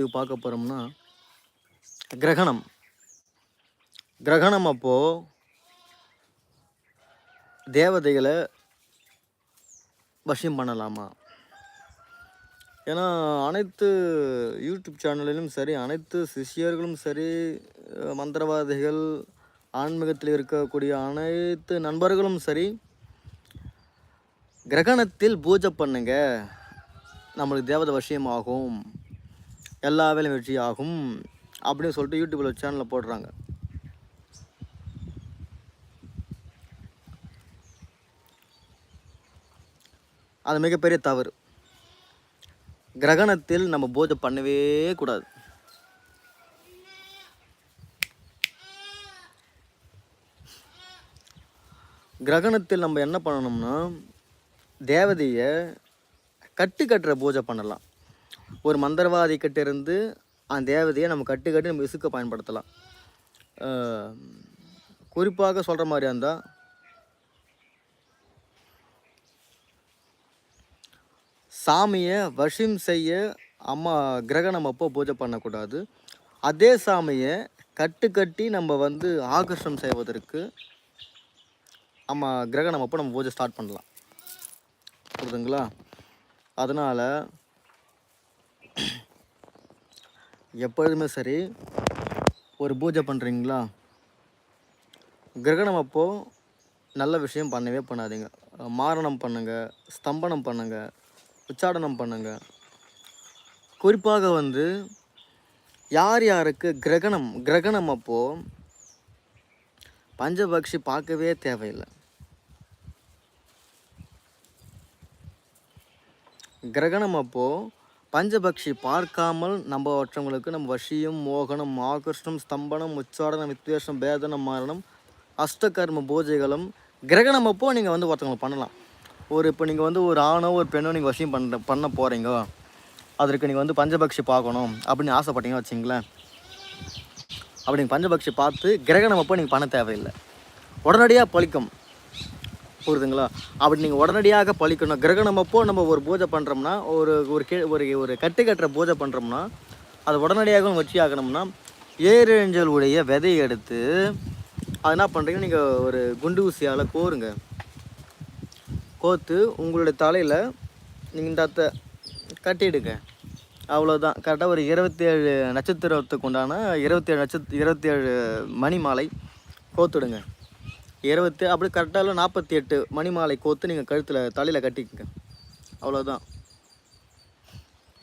இது பார்க்க போகிறோம்னா கிரகணம். கிரகணம் அப்போது தேவதைகளை வசியம் பண்ணலாமா? ஏன்னா அனைத்து யூடியூப் சேனலிலும் சரி அனைத்து சிஷ்யர்களும் சரி மந்திரவாதிகள் ஆன்மீகத்தில் இருக்கக்கூடிய அனைத்து நண்பர்களும் சரி கிரகணத்தில் பூஜை பண்ணுங்க. நம்மளுக்கு தேவதை வசியம் ஆகும். எல்லா வேலையும் வெற்றி ஆகும் அப்படின்னு சொல்லிட்டு யூடியூப்பில் சேனலில் போடுறாங்க. அது மிகப்பெரிய தவறு. கிரகணத்தில் நம்ம பூஜை பண்ணவே கூடாது. கிரகணத்தில் நம்ம என்ன பண்ணணும்னா தேவதையை கட்டு கட்டுற பூஜை பண்ணலாம். ஒரு மந்திரவாதி கிட்ட இருந்து அந்த தேவதையை நம்ம கட்டு கட்டி நம்ம இசுக்க பயன்படுத்தலாம். குறிப்பாக சொல்கிற மாதிரியா இருந்தால் சாமியை வஷிம் செய்ய அம்மா கிரகணம் அப்போ பூஜை பண்ணக்கூடாது அதே சாமியை கட்டு கட்டி நம்ம வந்து ஆகர்ஷம் செய்வதற்கு நம்ம கிரகணம் அப்போ நம்ம பூஜை ஸ்டார்ட் பண்ணலாம். புரியுதுங்களா அதனால் எப்பொழுதுமே சரி ஒரு பூஜை பண்ணுறீங்களா கிரகணம் அப்போது நல்ல விஷயம் பண்ணவே பண்ணாதீங்க. மாரணம் பண்ணுங்கள் ஸ்தம்பனம் பண்ணுங்கள் உச்சாடனம் பண்ணுங்க. குறிப்பாக வந்து யார் யாருக்கு கிரகணம் கிரகணம் அப்போது பஞ்சபக்ஷி பார்க்கவே தேவையில்லை. கிரகணம் அப்போது பஞ்சபக்ஷி பார்க்காமல் நம்ம மற்றவங்களுக்கு நம்ம வசியம் மோகனம் ஆகர்ஷணம் ஸ்தம்பனம் உச்சாடனம் வித்வேஷம் பேதனம் மாரணம் அஷ்டகர்ம பூஜைகளும் கிரகணம் அப்போ நீங்கள் வந்து ஒருத்தவங்களுக்கு பண்ணலாம். ஒரு இப்போ நீங்கள் வந்து ஒரு ஆணோ ஒரு பெண்ணோ நீங்கள் வசியம் பண்ண பண்ண போகிறீங்க அதற்கு நீங்கள் வந்து பஞ்சபக்ஷி பார்க்கணும் அப்படின்னு ஆசைப்பட்டீங்கன்னு வச்சிங்களேன் அப்படி நீங்கள் பஞ்சபக்ஷி பார்த்து கிரகணம் அப்போ நீங்கள் பண்ண தேவையில்லை. உடனடியாக பழிக்கும். புரியுதுங்களா? அப்படி நீங்கள் உடனடியாக பழிக்கணும். கிரகணம் அப்போ நம்ம ஒரு பூஜை பண்ணுறோம்னா ஒரு ஒரு கே ஒரு ஒரு கட்டு கட்டுற பூஜை பண்ணுறோம்னா அது உடனடியாக வச்சு ஆகணும்னா ஏழஞ்சல் உடைய விதையை எடுத்து அது என்ன பண்ணுறீங்க நீங்கள் ஒரு குண்டு ஊசியால் கோருங்க. கோத்து உங்களுடைய தலையில் நீங்கள் இந்த அத்தை கட்டிடுங்க. அவ்வளோதான் கரெக்டாக ஒரு இருபத்தி ஏழு நட்சத்திரத்துக்கு உண்டான இருபத்தேழு நட்சத்திர இருபத்தி ஏழு மணி மாலை கோத்துடுங்க இருபத்தி அப்படி கரெக்டாக நாற்பத்தி எட்டு மணி மாலை கோத்து நீங்கள் கழுத்தில் தலையில் கட்டிக்கங்க. அவ்வளோதான்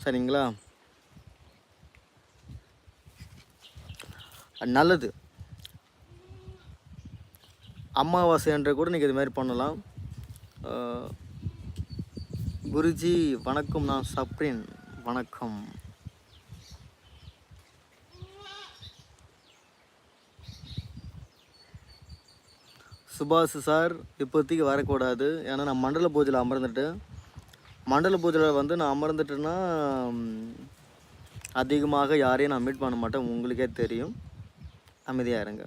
சரிங்களா? நல்லது. அமாவாசை என்ற கூட நீங்கள் இது மாதிரி பண்ணலாம். குருஜி வணக்கம் நான் சப்ரின். வணக்கம். சுபாஷ் சார் இப்போதைக்கு வரக்கூடாது. ஏன்னா நான் மண்டல பூஜையில் அமர்ந்துட்டு மண்டல பூஜையில் வந்து நான் அமர்ந்துட்டேன்னா அதிகமாக யாரையும் நான் மீட் பண்ண மாட்டேன். உங்களுக்கே தெரியும். அமைதியாக இருங்க.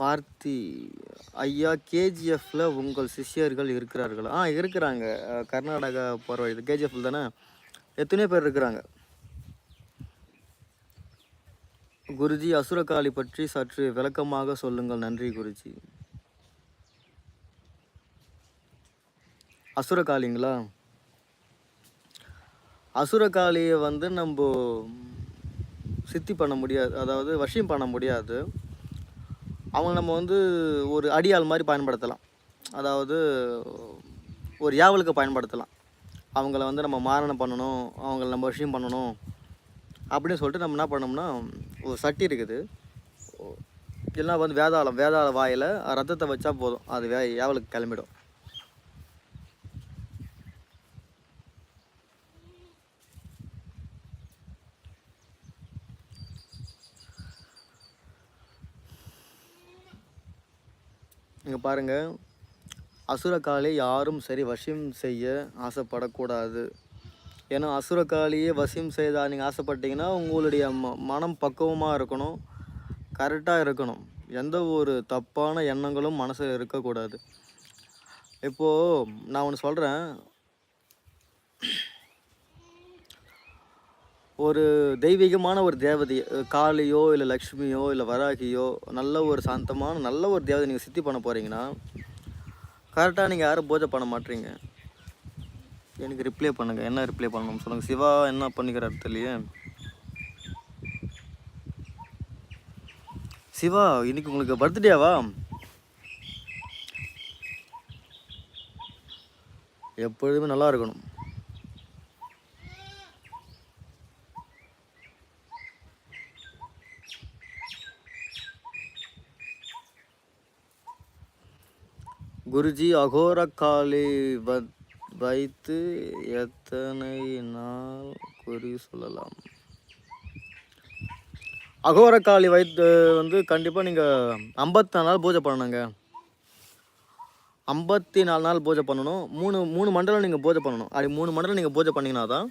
பார்த்தி ஐயா கேஜிஎஃப்பில் உங்கள் சிஷ்யர்கள் இருக்கிறார்கள்? ஆ இருக்கிறாங்க. கர்நாடகா போகிற வழி கேஜிஎஃப்ல தானே? எத்தனையோ பேர் இருக்கிறாங்க. குருஜி அசுரகாளி பற்றி சற்று விளக்கமாக சொல்லுங்கள். நன்றி குருஜி. அசுரகாளிங்களா? அசுரகாளியை வந்து நம்ம சித்தி பண்ண முடியாது அதாவது வசியம் பண்ண முடியாது. அவங்க நம்ம வந்து ஒரு அடியாள் மாதிரி பயன்படுத்தலாம். அதாவது ஒரு யாவலுக்கு பயன்படுத்தலாம். அவங்கள வந்து நம்ம மாரணம் பண்ணணும் அவங்கள நம்ம விஷயம் பண்ணணும். அப்படின்னு சொல்லிட்டு நம்ம என்ன பண்ணோம்னா ஒரு சட்டி இருக்குது. இல்லைன்னா வந்து வேதாளம் வேதாள வாயில் ரத்தத்தை வச்சா போதும். அது வே யாவலுக்கு கிளம்பிடும். இங்கே பாருங்கள் அசுரகாளி யாரும் சரி வசியம் செய்ய ஆசைப்படக்கூடாது. ஏன்னா அசுரக்காளியை வசியம் செய்தால் நீங்கள் ஆசைப்பட்டீங்கன்னா உங்களுடைய ம மனம் பக்குவமாக இருக்கணும். கரெக்டாக இருக்கணும். எந்த ஒரு தப்பான எண்ணங்களும் மனசில் இருக்கக்கூடாது. இப்போது நான் ஒன்று சொல்கிறேன் ஒரு தெய்வீகமான ஒரு தேவதை காளியோ இல்லை லக்ஷ்மியோ இல்லை வராகியோ நல்ல ஒரு சாந்தமான நல்ல ஒரு தேவதை நீங்கள் சித்தி பண்ண போகிறீங்கன்னா கரெக்டாக நீங்கள் யாரும் பூஜை பண்ண மாட்டீங்க. எனக்கு ரிப்ளை பண்ணுங்கள் என்ன ரிப்ளை பண்ணணும் சொல்லுங்கள் சிவா என்ன பண்ணிக்கிறார் தெரியலையே. சிவா இன்னைக்கு உங்களுக்கு பர்த்டேவா எப்பொழுதுமே நல்லா இருக்கணும். குருஜி அகோரக்காளி வ- வைத்து எத்தனை நாள் குறி சொல்லலாம்? அகோரக்காளி வைத்து வந்து கண்டிப்பாக நீங்கள் ஐம்பத்தி நாலு நாள் பூஜை பண்ணணுங்க. ஐம்பத்தி நாலு நாள் பூஜை பண்ணணும். மூணு மூணு மண்டலம் நீங்கள் பூஜை பண்ணணும். அப்படி மூணு மண்டலம் நீங்கள் பூஜை பண்ணிங்கன்னா தான்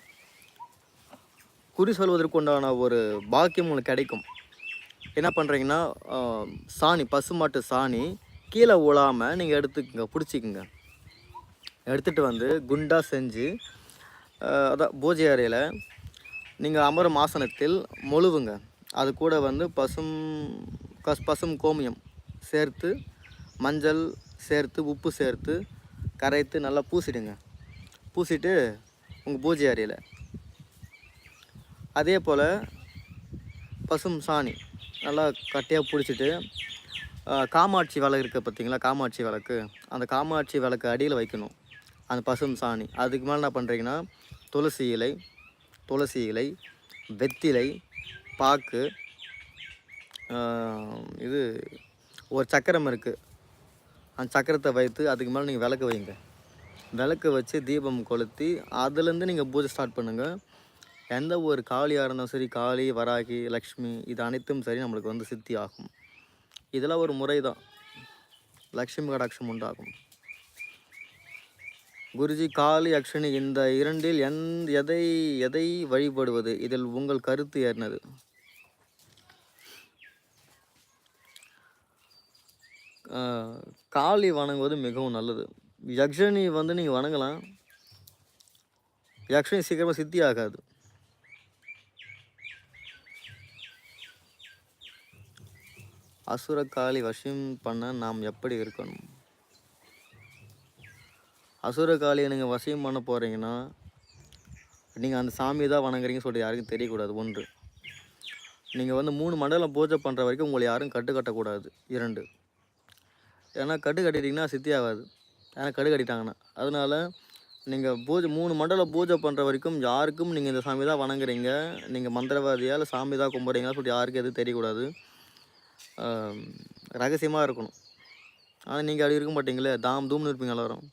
குறி சொல்வதற்கு உண்டான ஒரு பாக்கியம் உங்களுக்கு கிடைக்கும். என்ன பண்ணுறீங்கன்னா சாணி பசுமாட்டு சாணி கீழே உழாமல் நீங்கள் எடுத்துக்கங்க பிடிச்சிக்குங்க. எடுத்துகிட்டு வந்து குண்டாக செஞ்சு அதான் பூஜை அறையில் நீங்கள் அமரும் ஆசனத்தில் மொழுவுங்க அது கூட வந்து பசும் கஸ் பசும் கோமியம் சேர்த்து மஞ்சள் சேர்த்து உப்பு சேர்த்து கரைத்து நல்லா பூசிடுங்க. பூசிட்டு உங்கள் பூஜை அறையில். அதே போல் பசும் சாணி நல்லா கட்டியாக பிடிச்சிட்டு காமாட்சி விளக்கு இருக்குது பார்த்தீங்களா காமாட்சி விளக்கு. அந்த காமாட்சி விளக்கு அடியில் வைக்கணும். அந்த பசும் சாணி. அதுக்கு மேலே என்ன பண்ணுறீங்கன்னா துளசி இலை துளசி இலை வெத்திலை பாக்கு இது ஒரு சக்கரம் இருக்குது அந்த சக்கரத்தை வைத்து அதுக்கு மேலே நீங்கள் விளக்கு வைங்க. விளக்கு வச்சு தீபம் கொளுத்தி அதுலேருந்து நீங்கள் பூஜை ஸ்டார்ட் பண்ணுங்கள் எந்த ஒரு காளியாக இருந்தாலும் சரி காளி வராகி லக்ஷ்மி இது அனைத்தும் சரி நம்மளுக்கு வந்து சித்தி ஆகும். இதெல்லாம் ஒரு முறை தான் லக்ஷ்மி கடாட்சம் உண்டாகும். குருஜி காளி அக்ஷனி இந்த இரண்டில் எந் எதை எதை வழிபடுவது? இதில் உங்கள் கருத்து ஏறினது காளி வணங்குவது மிகவும் நல்லது. யக்ஷனி வந்து நீங்கள் வணங்கலாம். யக்ஷனி சீக்கிரமாக சித்தி ஆகாது. அசுர காளி வசியம் பண்ண நாம் எப்படி இருக்கணும்? அசுர காளியை நீங்கள் வசியம் பண்ண போகிறீங்கன்னா நீங்கள் அந்த சாமியை தான் வணங்குறீங்கன்னு சொல்லிட்டு யாருக்கும் தெரியக்கூடாது. ஒன்று நீங்கள் வந்து மூணு மண்டலம் பூஜை பண்ணுற வரைக்கும் உங்களை யாரும் கட்டு கட்டக்கூடாது. இரண்டு ஏன்னா கட்டு கட்டிட்டீங்கன்னா சித்தி ஆகாது. ஏன்னா கட்டு கட்டிட்டாங்கன்னா. அதனால நீங்கள் பூஜை மூணு மண்டலம் பூஜை பண்ணுற வரைக்கும் யாருக்கும் நீங்கள் இந்த சாமி தான் வணங்குறீங்க. நீங்கள் மந்திரவாதியால் இல்லை சாமி தான் கும்பிட்றீங்களா சொல்லிட்டு யாருக்கும் எதுவும் தெரியக்கூடாது. ரகசியமாக இருக்கணும். ஆனால் நீங்கள் அப்படி இருக்க மாட்டீங்களே தாம் தூம்னு இருப்பீங்க எல்லாரும்.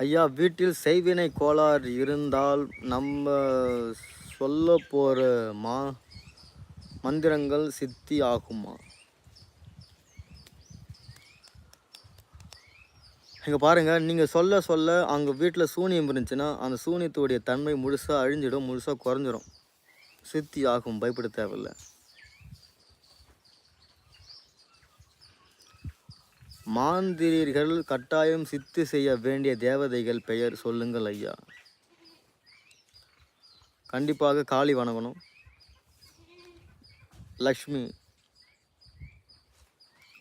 ஐயா வீட்டில் செய்வினை கோளாறு இருந்தால் நம்ம சொல்ல போகிற மா மந்திரங்கள் சித்தி ஆகுமா? இங்கே பாருங்கள் நீங்கள் சொல்ல சொல்ல அங்கே வீட்டில் சூனியம் இருந்துச்சுன்னா அந்த சூனியத்துடைய தன்மை முழுசாக அழிஞ்சிடும் முழுசாக குறைஞ்சிரும். சித்தி ஆகும் பயப்பட தேவையில்ல. மாந்திரீர்கள் கட்டாயம் சித்தி செய்ய வேண்டிய தேவதைகள் பெயர் சொல்லுங்கள் ஐயா. கண்டிப்பாக காளி வணங்கணும். லக்ஷ்மி.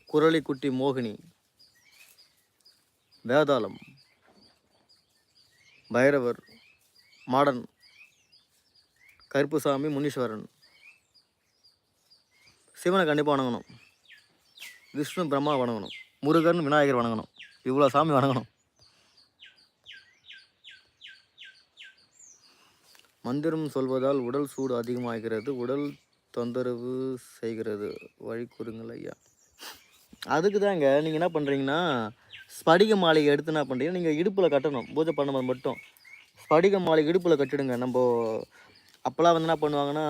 குரளிக்குட்டி மோகினி. வேதாளம். பைரவர். மாடன். கருப்புசாமி முனீஸ்வரன். சிவனை கண்டிப்பாக வணங்கணும். விஷ்ணு பிரம்மா வணங்கணும். முருகன் விநாயகர் வணங்கணும். இவ்வளோ சாமி வணங்கணும். மந்திரம் சொல்வதால் உடல் சூடு அதிகமாகிறது உடல் தொந்தரவு செய்கிறது. வழி கூறுங்கள் ஐயா. அதுக்கு தாங்க நீங்கள் என்ன பண்ணுறீங்கன்னா ஸ்படிக மாலையை எடுத்து என்ன பண்ணுறீங்க நீங்கள் இடுப்பில் கட்டணும். பூஜை பண்ணும்போது மட்டும். ஸ்படிக மாலை இடுப்பில் கட்டிடுங்க. நம்ம அப்போல்லாம் வந்து என்ன பண்ணுவாங்கன்னா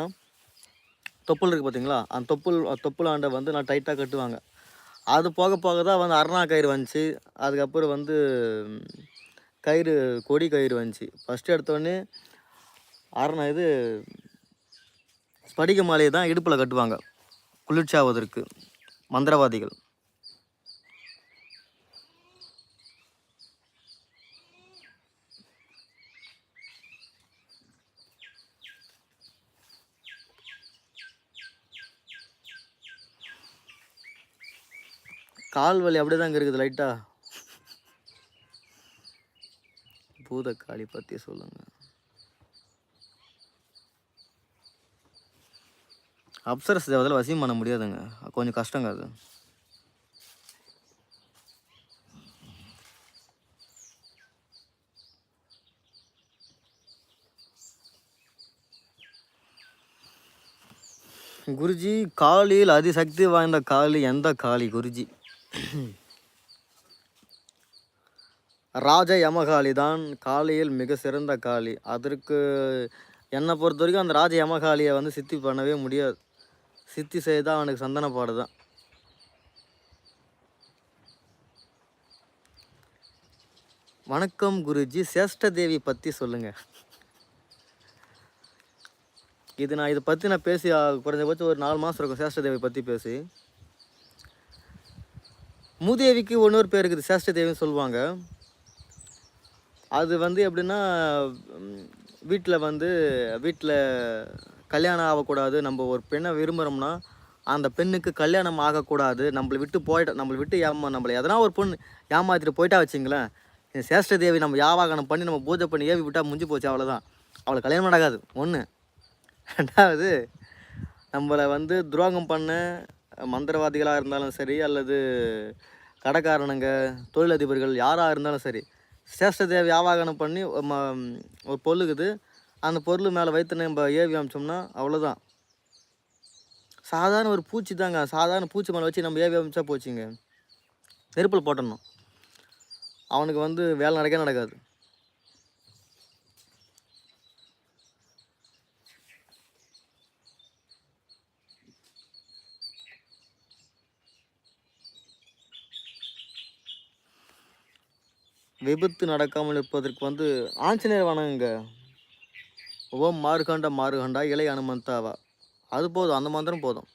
தொப்புள் இருக்குது பார்த்தீங்களா அந்த தொப்புள் தொப்புள் ஆண்டை வந்து நான் டைட்டாக கட்டுவாங்க. அது போக போக தான் வந்து அருணா கயிறு வந்துச்சு. அதுக்கப்புறம் வந்து கயிறு கொடி கயிறு வந்துச்சு. ஃபஸ்ட்டு எடுத்தோடனே அரணா இது ஸ்படிக மாலையை தான் இடுப்பில் கட்டுவாங்க. குளிர்ச்சியாவதற்கு மந்திரவாதிகள். கால் வலி அப்படியே தாங்க இருக்குது லைட்டாக பூதக்காளி பற்றி சொல்லுங்க. அப்சரஸ் தேவதில் வசியம் பண்ண முடியாதுங்க. கொஞ்சம் கஷ்டங்க அது. குருஜி காளியில் அதிசக்தி வாய்ந்த காளி எந்த காளி குருஜி? ராஜ யமகாளி தான் காளியில் மிக சிறந்த காளி. அதற்கு என்னை பொறுத்த வரைக்கும் அந்த ராஜ யமகாளியை வந்து சித்தி பண்ணவே முடியாது. சித்தி செய்தால் அவனுக்கு சந்தனப்பாடு தான். வணக்கம் குருஜி. சேஷ்ட தேவி பற்றி சொல்லுங்கள் இது நான் இதை பற்றி நான் பேசி குறைஞ்சபட்சம் ஒரு நாலு மாதம் இருக்கும் சேஷ்ட தேவி பற்றி பேசி. மூதேவிக்கு இன்னொரு பேர் இருக்குது சேஷ்ட தேவின்னு சொல்லுவாங்க. அது வந்து எப்படின்னா வீட்டில் வந்து வீட்டில் கல்யாணம் ஆகக்கூடாது. நம்ம ஒரு பெண்ணை விரும்புகிறோம்னா அந்த பெண்ணுக்கு கல்யாணம் ஆகக்கூடாது. நம்மளை விட்டு போயிட்ட நம்மளை விட்டு ஏமா நம்மளை எதனா ஒரு பொண்ணு ஏமாத்திட்டு போயிட்டா வச்சிங்களேன் இந்த சேஷ்ட தேவி நம்ம யாவாகனம் பண்ணி நம்ம பூஜை பண்ணி ஏவி விட்டால் முடிஞ்சு போச்சு அவ்வளோதான் அவளை கல்யாணம் நடக்காது ஒன்று ரெண்டாவது நம்மளை வந்து துரோகம் பண்ண மந்திரவாதிகளாக இருந்தாலும் சரி அல்லது கடைக்காரனுங்க தொழிலதிபர்கள் யாராக இருந்தாலும் சரி சேஷ்ட தேவி பண்ணி ஒரு ம- ஒரு பொருளுக்குது அந்த பொருள் மேலே வைத்து நம்ம ஏவி அமிச்சோம்னா அவ்வளோதான் சாதாரண ஒரு பூச்சி தாங்க. சாதாரண பூச்சி மேலே வச்சு நம்ம ஏவி அமிச்சா போச்சுங்க. நெருப்பில் போட்டணும். அவனுக்கு வந்து வேலை நடக்கவே நடக்காது. விபத்து நடக்காமல் இருப்பதற்கு வந்து ஆஞ்சநேயர் வணங்குங்க. ஓம் மார்கண்ட மார்கண்டா இலை அனுமந்தாவா. அது போதும் அந்த மந்திரம் போதும்.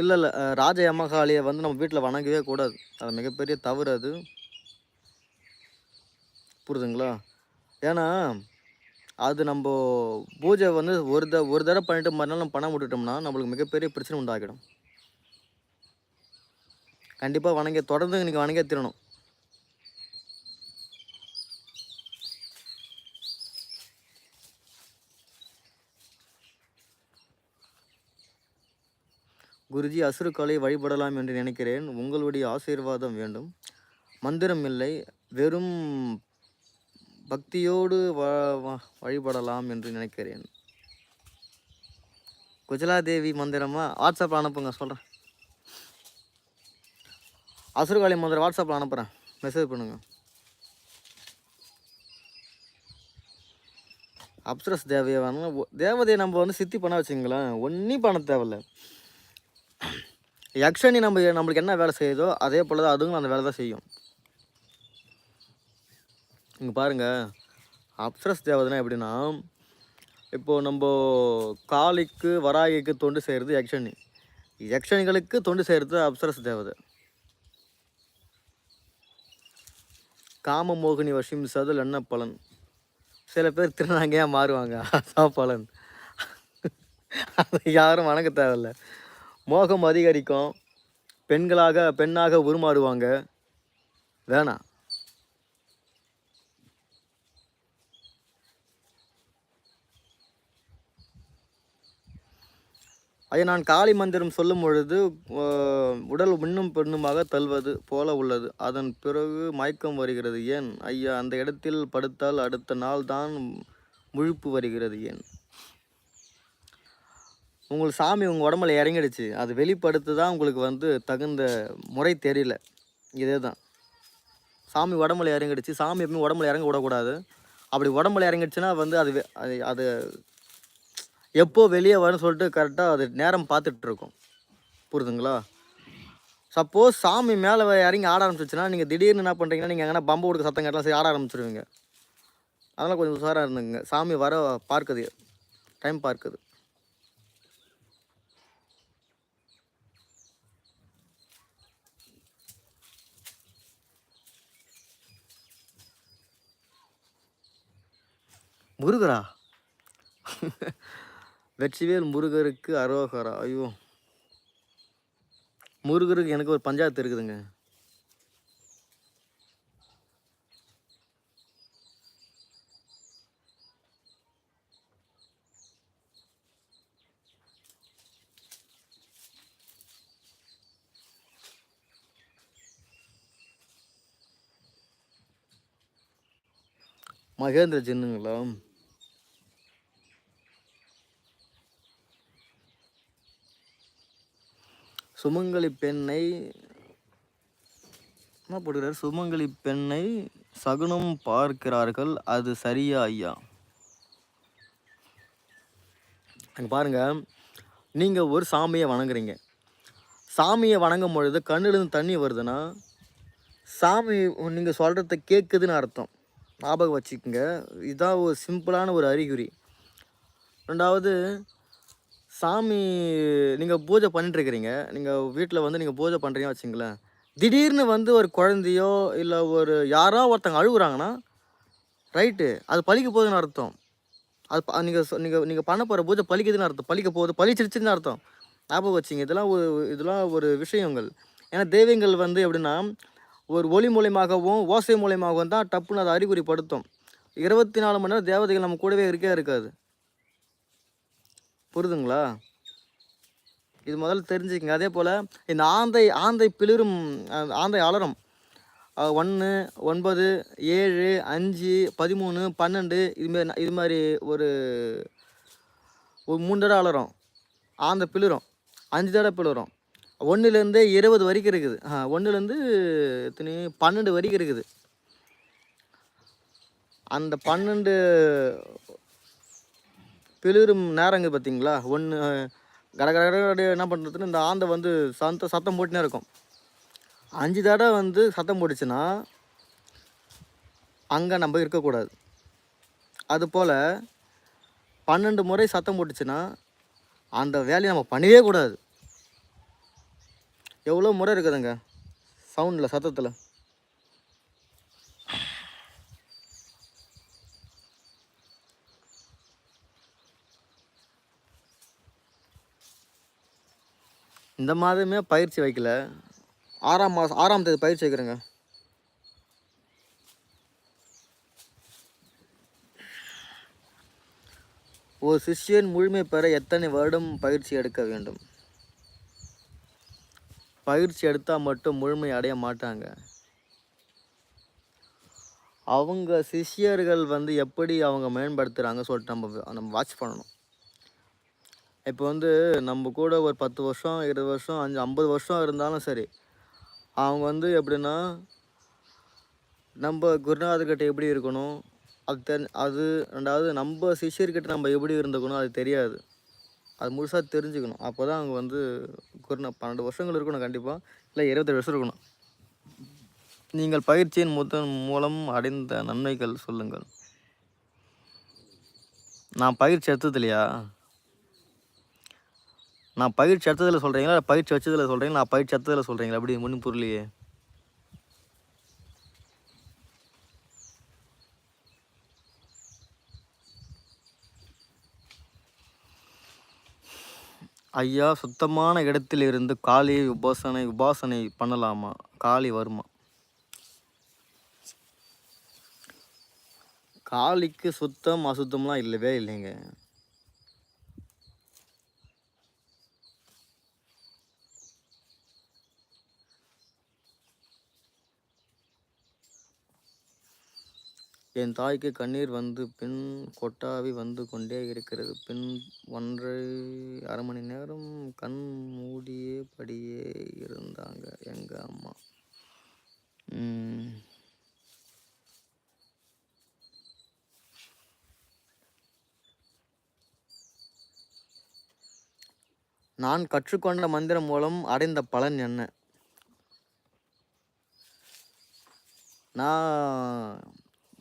இல்லை இல்லை ராஜ யமகாளியை வந்து நம்ம வீட்டில் வணங்கவே கூடாது. அது மிகப்பெரிய தவறு அது. புரிதுங்களா? ஏன்னா அது நம்ம பூஜை வந்து ஒரு த ஒரு தடவை பண்ணிட்டு மறுநாள் நம்ம பணம் விட்டுட்டோம்னா நம்மளுக்கு மிகப்பெரிய பிரச்சனை உண்டாகிடும். கண்டிப்பாக வணங்க தொடர்ந்து இன்னைக்கு வணங்க திரணும். குருஜி அசுருக்களை வழிபடலாம் என்று நினைக்கிறேன். உங்களுடைய ஆசீர்வாதம் வேண்டும். மந்திரம் இல்லை. வெறும் பக்தியோடு வ வ- வழிபடலாம் என்று நினைக்கிறேன். குஜலாதேவி மந்திரமா? வாட்ஸ்அப்பில் அனுப்புங்க சொல்கிறேன் அசுரகாளி மந்திரம் வாட்ஸ்அப்பில் அனுப்புகிறேன் மெசேஜ் பண்ணுங்க. அப்சரஸ் தேவையை வேணும் தேவதையை நம்ம வந்து சித்தி பண்ண வச்சுங்களேன் ஒன்றும் பண்ண தேவையில்ல. யக்ஷனி நம்ம நம்மளுக்கு என்ன வேலை செய்யுதோ அதே போல் தான் அதுவும் அந்த வேலை தான் செய்யும். இங்கே பாருங்கள் அப்சரஸ் தேவதைனா எப்படின்னா இப்போது நம்ம காளிக்கு வராகிக்கு தொண்டு செய்கிறது யக்ஷனி யக்ஷனிகளுக்கு தொண்டு செய்கிறது அப்சரஸ் தேவதை. காமமோகினி வசிம் சதுல் என்ன பலன்? சில பேர் திருநாங்கையாக மாறுவாங்க. அதான் பலன். அதை யாரும் வணங்க தேவையில்ல. மோகம் அதிகரிக்கும். பெண்களாக பெண்ணாக உருமாறுவாங்க. வேணாம். அதை நான் காளி மந்திரம் சொல்லும் பொழுது உடல் மின்னும் பெண்ணுமாக தள்ளுவது போல உள்ளது. அதன் பிறகு மயக்கம் வருகிறது. ஏன்? ஐயா அந்த இடத்தில் படுத்தால் அடுத்த நாள் தான் முழுப்பு வருகிறது. ஏன்? உங்கள் சாமி உங்கள் உடம்புல இறங்கிடுச்சு. அது வெளிப்படுத்து தான் உங்களுக்கு வந்து தகுந்த முறை தெரியல. இதே தான். சாமி உடம்புல இறங்கிடுச்சு. சாமி எப்பவுமே உடம்புல இறங்க விடக்கூடாது. அப்படி உடம்புல இறங்கிடுச்சுன்னா வந்து அது அது எப்போ வெளியே வரும்னு சொல்லிட்டு கரெக்டாக அது நேரம் பார்த்துட்டு இருக்கும் சப்போஸ் சாமி மேலே இறங்கி ஆட ஆரம்பிச்சிச்சுன்னா நீங்கள் திடீர்னு என்ன பண்ணுறீங்கன்னா நீங்கள் எங்கன்னா பம்பு கொடுக்க சத்தம் கட்டலாம் சரி ஆட ஆரம்பிச்சிருவீங்க. அதெல்லாம் கொஞ்சம் உஷாராக இருந்துங்க சாமி வர பார்க்குது. டைம் பார்க்குது. முருகரா? வெற்றிவேல் முருகருக்கு அரோகரா. ஐயோ. முருகருக்கு எனக்கு ஒரு பஞ்சாயத்து இருக்குதுங்க. மகேந்திர ஜின்னுங்களா சுமங்கலி பெண்ணை என்ன போடுகிறார் சுமங்கலி பெண்ணை சகுனம் பார்க்கிறார்கள். அது சரியா ஐயா? அங்கே பாருங்கள் நீங்கள் ஒரு சாமியை வணங்குறீங்க. சாமியை வணங்கும் பொழுது கண்ணிலிருந்து தண்ணி வருதுன்னா சாமி நீங்கள் சொல்கிறத கேட்குதுன்னு அர்த்தம். ஞாபகம் வச்சுக்கோங்க. இதுதான் ஒரு சிம்பிளான ஒரு அறிகுறி. ரெண்டாவது சாமி நீங்கள் பூஜை பண்ணிட்டுருக்கிறீங்க. நீங்கள் வீட்டில் வந்து நீங்கள் பூஜை பண்ணுறீங்க வச்சுங்களேன் திடீர்னு வந்து ஒரு குழந்தையோ இல்லை ஒரு யாரோ ஒருத்தங்க அழுகுறாங்கன்னா ரைட்டு அது பழிக்க போகுதுன்னு அர்த்தம். அது நீங்கள் நீங்கள் நீங்கள் பண்ண போகிற பூஜை பழிக்குதுன்னு அர்த்தம். பழிக்க போகுது பழிச்சிருச்சுன்னு அர்த்தம். ஞாபகம் வச்சிங்க இதெல்லாம் ஒரு இதெல்லாம் ஒரு விஷயங்கள். ஏன்னா தெய்வங்கள் வந்து எப்படின்னா ஒரு ஒளி மூலியமாகவும் ஓசை மூலியமாகவும் தான் டப்புன்னு அதை அறிகுறிப்படுத்தும். இருபத்தி நாலு மணி நேரம் தேவதைகள் நம்ம கூடவே இருக்கே இருக்காது. புரிதுங்களா? இது முதல்ல தெரிஞ்சுக்கங்க. அதே போல் இந்த ஆந்தை ஆந்தை பிளிரும் ஆந்தை அலரம். ஒன்று ஒன்பது ஏழு அஞ்சு பதிமூணு பன்னெண்டு இதுமாரி இது மாதிரி ஒரு ஒரு மூணு தடவை அலரும். ஆந்தை பிளிரும். அஞ்சு தடவை பிளிரும். ஒன்றுலேருந்து இருபது வரைக்கும் இருக்குது. ஒன்றுலேருந்து எத்தனை பன்னெண்டு வரைக்கும் இருக்குது. அந்த பன்னெண்டு பிளிரும் நேரங்க பார்த்தீங்களா? ஒன்று கட கட கட என்ன பண்ணுறதுன்னு இந்த ஆந்தை வந்து சந்த சத்தம் போட்டுனே இருக்கும். அஞ்சு தடவை வந்து சத்தம் போட்டுச்சுன்னா அங்கே நம்ம இருக்கக்கூடாது. அதுபோல் பன்னெண்டு முறை சத்தம் போட்டுச்சுன்னா அந்த வேலையை நம்ம பண்ணவே கூடாது. எவ்வளோ முறை இருக்குதுங்க சவுண்டில் சத்தத்தில்? இந்த மாதமே பயிற்சி வைக்கல. ஆறாம் மாதம் ஆறாம் தேதி பயிற்சி வைக்கிறேங்க. ஒரு சிஷ்யன் முழுமை பெற எத்தனை வருடம் பயிற்சி எடுக்க வேண்டும்? பயிற்சி எடுத்தால் மட்டும் முழுமை அடைய மாட்டாங்க. அவங்க சிஷ்யர்கள் வந்து எப்படி அவங்க மேம்படுத்துகிறாங்க சொல்லிட்டு நம்ம நம்ம வாட்ச் பண்ணணும். இப்போ வந்து நம்ம கூட ஒரு பத்து வருஷம் இருபது வருஷம் அஞ்சு ஐம்பது வருஷம் இருந்தாலும் சரி அவங்க வந்து எப்படின்னா நம்ம குருநாதர்கிட்ட எப்படி இருக்கணும் அது தெரி அது ரெண்டாவது நம்ம சிஷியர்கிட்ட நம்ம எப்படி இருந்துக்கணும் அது தெரியாது. அது முழுசாக தெரிஞ்சுக்கணும். அப்போ தான் அவங்க வந்து குருநா பன்னெண்டு வருஷங்கள் இருக்கணும் கண்டிப்பாக இல்லை இருபத்தேழு வருஷம் இருக்கணும். நீங்கள் பயிற்சியின் முதன் மூலம் அடைந்த நன்மைகள் சொல்லுங்கள். நான் பயிற்சி எடுத்தது இல்லையா? நான் பயிற்சி எடுத்ததில் சொல்கிறீங்களா இல்லை பயிற்சி வச்சதில் சொல்கிறீங்களா நான் பயிற்சி எடுத்ததில் சொல்கிறீங்களா அப்படி ஒன்றும் புரியலையே ஐயா சுத்தமான இடத்தில் இருந்து காளி உபாசனை உபாசனை பண்ணலாமா? காளி வருமா? காளிக்கு சுத்தம் அசுத்தம்லாம் இல்லவே இல்லைங்க. என் தாய்க்கு கண்ணீர் வந்து பின் கொட்டாவி வந்து கொண்டே இருக்கிறது. பின் ஒன்றை அரை மணி நேரம் கண் மூடியே படியே இருந்தாங்க எங்கள் அம்மா. நான் கற்றுக்கொண்ட மந்திரம் மூலம் அடைந்த பலன் என்ன? நான்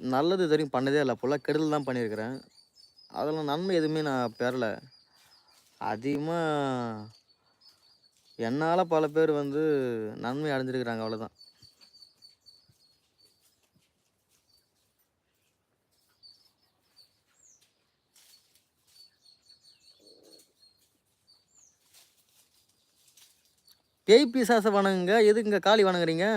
நல்லது இது வரைக்கும் பண்ணதே இல்லை. ஃபுல்லாக கெடுதல் தான் பண்ணியிருக்கிறேன். அதில் நன்மை எதுவுமே நான் பெறலை. அதிகமாக என்னால் பல பேர் வந்து நன்மை அடைஞ்சிருக்கிறாங்க அவ்வளோதான் பேய் பிசாசை வணங்குங்க. எதுக்குங்க காளி வணங்குறீங்க?